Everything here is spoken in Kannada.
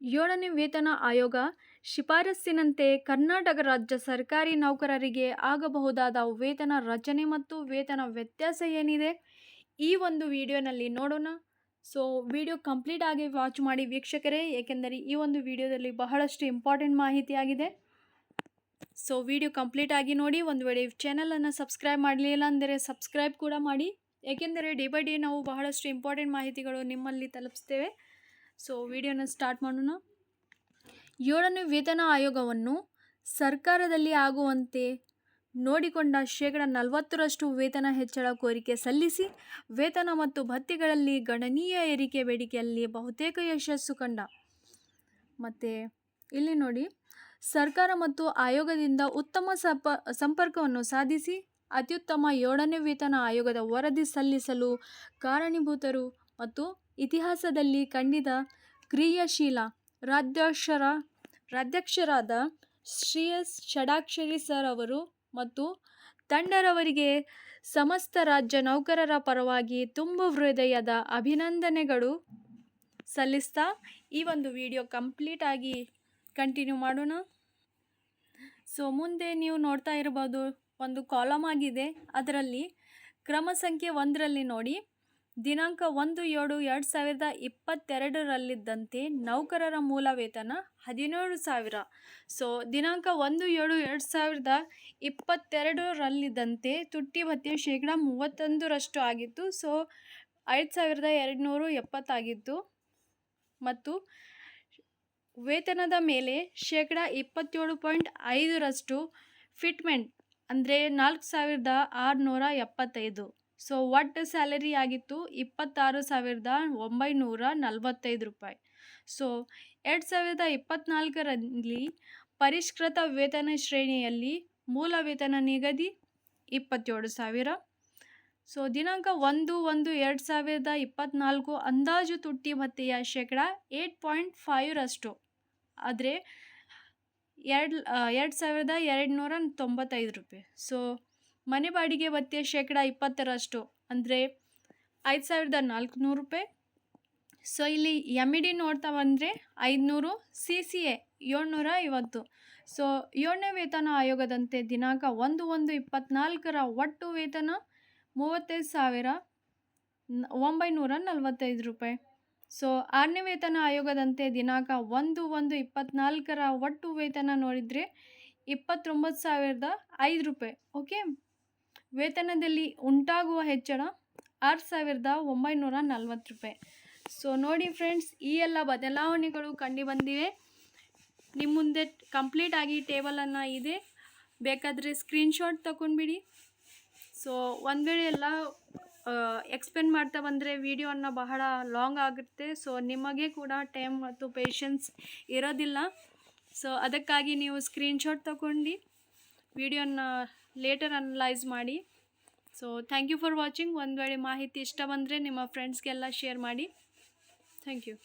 ಏಳನೇ ವೇತನ ಆಯೋಗ ಶಿಫಾರಸ್ಸಿನಂತೆ ಕರ್ನಾಟಕ ರಾಜ್ಯ ಸರ್ಕಾರಿ ನೌಕರರಿಗೆ ಆಗಬಹುದಾದ ವೇತನ ರಚನೆ ಮತ್ತು ವೇತನ ವ್ಯತ್ಯಾಸ ಏನಿದೆ? ಈ ಒಂದು ವಿಡಿಯೋನಲ್ಲಿ ನೋಡೋಣ. ಸೊ, ವಿಡಿಯೋ ಕಂಪ್ಲೀಟ್ ಆಗಿ ವಾಚ್ ಮಾಡಿ ವೀಕ್ಷಕರೇ, ಏಕೆಂದರೆ ಈ ಒಂದು ವಿಡಿಯೋದಲ್ಲಿ ಬಹಳಷ್ಟು ಇಂಪಾರ್ಟೆಂಟ್ ಮಾಹಿತಿ ಆಗಿದೆ. ಸೊ, ವಿಡಿಯೋ ಕಂಪ್ಲೀಟ್ ಆಗಿ ನೋಡಿ, ಒಂದು ವೇಳೆ ಚಾನಲನ್ನು ಸಬ್ಸ್ಕ್ರೈಬ್ ಮಾಡಲಿಲ್ಲ ಅಂದರೆ ಸಬ್ಸ್ಕ್ರೈಬ್ ಕೂಡ ಮಾಡಿ. ಏಕೆಂದರೆ ಡೇ ಬೈ ಡೇ ನಾವು ಬಹಳಷ್ಟು ಇಂಪಾರ್ಟೆಂಟ್ ಮಾಹಿತಿಗಳು ನಿಮ್ಮಲ್ಲಿ ತಲುಪಿಸ್ತೇವೆ. ಸೊ ವಿಡಿಯೋನ ಸ್ಟಾರ್ಟ್ ಮಾಡೋಣ. ಏಳನೇ ವೇತನ ಆಯೋಗವನ್ನು ಸರ್ಕಾರದಲ್ಲಿ ಆಗುವಂತೆ ನೋಡಿಕೊಂಡ ಶೇಕಡ ನಲವತ್ತರಷ್ಟು ವೇತನ ಹೆಚ್ಚಳ ಕೋರಿಕೆ ಸಲ್ಲಿಸಿ, ವೇತನ ಮತ್ತು ಭತ್ಯೆಗಳಲ್ಲಿ ಗಣನೀಯ ಏರಿಕೆ ಬೇಡಿಕೆಯಲ್ಲಿ ಬಹುತೇಕ ಯಶಸ್ಸು ಕಂಡ. ಮತ್ತು ಇಲ್ಲಿ ನೋಡಿ, ಸರ್ಕಾರ ಮತ್ತು ಆಯೋಗದಿಂದ ಉತ್ತಮ ಸಪ, ಸಂಪರ್ಕವನ್ನು ಸಾಧಿಸಿ, ಅತ್ಯುತ್ತಮ ಏಳನೇ ವೇತನ ಆಯೋಗದ ವರದಿ ಸಲ್ಲಿಸಲು ಕಾರಣೀಭೂತರು ಮತ್ತು ಇತಿಹಾಸದಲ್ಲಿ ಖಂಡಿತ ಕ್ರಿಯಾಶೀಲ ರಾಧ್ಯಕ್ಷರ ರಾಧ್ಯಕ್ಷರಾದ ಶ್ರೀ ಎಸ್ ಷಡಾಕ್ಷರಿ ಸರ್ ಅವರು ಮತ್ತು ತಂಡರವರಿಗೆ ಸಮಸ್ತ ರಾಜ್ಯ ನೌಕರರ ಪರವಾಗಿ ತುಂಬ ಹೃದಯದ ಅಭಿನಂದನೆಗಳು ಸಲ್ಲಿಸ್ತಾ ಈ ಒಂದು ವಿಡಿಯೋ ಕಂಪ್ಲೀಟ್ ಆಗಿ ಕಂಟಿನ್ಯೂ ಮಾಡೋಣ. ಸೊ, ಮುಂದೆ ನೀವು ನೋಡ್ತಾ ಇರ್ಬೋದು ಒಂದು ಕಾಲಮ್ ಆಗಿದೆ. ಅದರಲ್ಲಿ ಕ್ರಮ ಸಂಖ್ಯೆ ಒಂದರಲ್ಲಿ ನೋಡಿ. ದಿನಾಂಕ ಒಂದು ಏಳು ಎರಡು ಸಾವಿರದ ಇಪ್ಪತ್ತೆರಡರಲ್ಲಿದ್ದಂತೆ ನೌಕರರ ಮೂಲ ವೇತನ ಹದಿನೇಳು ಸಾವಿರ. ಸೊ, ದಿನಾಂಕ ಒಂದು ಏಳು ಎರಡು ಸಾವಿರದ ಇಪ್ಪತ್ತೆರಡರಲ್ಲಿದ್ದಂತೆ ತುಟ್ಟಿ ಭತ್ಯೆ ಶೇಕಡ ಮೂವತ್ತೊಂದರಷ್ಟು ಆಗಿತ್ತು. ಸೊ, ಐದು ಸಾವಿರದ ಎರಡು ನೂರು ಎಪ್ಪತ್ತಾಗಿತ್ತು. ಮತ್ತು ವೇತನದ ಮೇಲೆ ಶೇಕಡ ಇಪ್ಪತ್ತೇಳು ಪಾಯಿಂಟ್ ಐದರಷ್ಟು ಫಿಟ್ಮೆಂಟ್, ಅಂದರೆ ನಾಲ್ಕು ಸಾವಿರದ ಆರುನೂರ ಎಪ್ಪತ್ತೈದು. ಸೊ ಒಟ್ಟು ಸ್ಯಾಲರಿ ಆಗಿತ್ತು? ಇಪ್ಪತ್ತಾರು ಸಾವಿರದ ಒಂಬೈನೂರ ನಲವತ್ತೈದು ರೂಪಾಯಿ. ಸೊ ಎರಡು ಸಾವಿರದ ಇಪ್ಪತ್ತ್ನಾಲ್ಕರಲ್ಲಿ ಪರಿಷ್ಕೃತ ವೇತನ ಶ್ರೇಣಿಯಲ್ಲಿ ಮೂಲ ವೇತನ ನಿಗದಿ ಇಪ್ಪತ್ತೇಳು ಸಾವಿರ. ಸೊ ದಿನಾಂಕ ಒಂದು ಒಂದು ಎರಡು ಸಾವಿರದ ಇಪ್ಪತ್ತ್ನಾಲ್ಕು ಅಂದಾಜು ತುಟ್ಟಿ ಭತ್ತೆಯ ಶೇಕಡ ಏಯ್ಟ್ ಪಾಯಿಂಟ್ ಫೈವ್ರಷ್ಟು ಆದರೆ ಎರಡು ಎರಡು ಸಾವಿರದ ಎರಡು ನೂರ ತೊಂಬತ್ತೈದು ರೂಪಾಯಿ. ಸೊ ಮನೆ ಬಾಡಿಗೆ ಭತ್ಯೆ ಶೇಕಡ ಇಪ್ಪತ್ತರಷ್ಟು. ಅಂದರೆ ಐದು ಸಾವಿರದ ನಾಲ್ಕುನೂರು ರೂಪಾಯಿ. ಸೊ ಇಲ್ಲಿ ಎಂ ಇ ಡಿ ನೋಡ್ತಾ ಬಂದರೆ ಐದುನೂರು ಸಿ ಸಿ ಎ ಏಳ್ನೂರ ಐವತ್ತು ಸೊ ಏಳನೇ ವೇತನ ಆಯೋಗದಂತೆ ದಿನಾಂಕ ಒಂದು ಒಂದು ಇಪ್ಪತ್ನಾಲ್ಕರ ಒಟ್ಟು ವೇತನ ಮೂವತ್ತೈದು ಸಾವಿರ ಒಂಬೈನೂರ ನಲವತ್ತೈದು ರೂಪಾಯಿ. ಸೊ ಆರನೇ ವೇತನ ಆಯೋಗದಂತೆ ದಿನಾಂಕ ಒಂದು ಒಂದು ಇಪ್ಪತ್ತ್ನಾಲ್ಕರ ಒಟ್ಟು ವೇತನ ನೋಡಿದರೆ ಇಪ್ಪತ್ತೊಂಬತ್ತು ಸಾವಿರದ ಐದು ರೂಪಾಯಿ. ಓಕೆ ವೇತನದಲ್ಲಿ ಉಂಟಾಗುವ ಹೆಚ್ಚಳ ಆರು ಸಾವಿರದ ಒಂಬೈನೂರ ನಲ್ವತ್ತು ರೂಪಾಯಿ. ಸೊ ನೋಡಿ ಫ್ರೆಂಡ್ಸ್ ಈ ಎಲ್ಲ ಬದಲಾವಣೆಗಳು ಕಂಡು ಬಂದಿವೆ. ನಿಮ್ಮ ಮುಂದೆ ಕಂಪ್ಲೀಟ್ ಆಗಿ ಟೇಬಲನ್ನು ಇದೆ. ಬೇಕಾದರೆ ಸ್ಕ್ರೀನ್ಶಾಟ್ ತಗೊಂಡ್ಬಿಡಿ ಸೊ ಒಂದು ವೇಳೆ ಎಲ್ಲ ಎಕ್ಸ್ಪ್ಲೇನ್ ಮಾಡ್ತಾ ಬಂದರೆ ವಿಡಿಯೋನ ಬಹಳ ಲಾಂಗ್ ಆಗುತ್ತೆ. ಸೊ ನಿಮಗೆ ಕೂಡ ಟೈಮ್ ಮತ್ತು ಪೇಷನ್ಸ್ ಇರೋದಿಲ್ಲ. ಸೊ ಅದಕ್ಕಾಗಿ ನೀವು ಸ್ಕ್ರೀನ್ಶಾಟ್ ತಗೊಂಡು ವಿಡಿಯೋನ ಲೇಟರ್ ಅನಲೈಸ್ ಮಾಡಿ. So thank you for watching ಒಂದು ವೇಳೆ ಮಾಹಿತಿ ಇಷ್ಟ ಬಂದರೆ ನಿಮ್ಮ ಫ್ರೆಂಡ್ಸ್ಗೆಲ್ಲ ಶೇರ್ ಮಾಡಿ. Thank you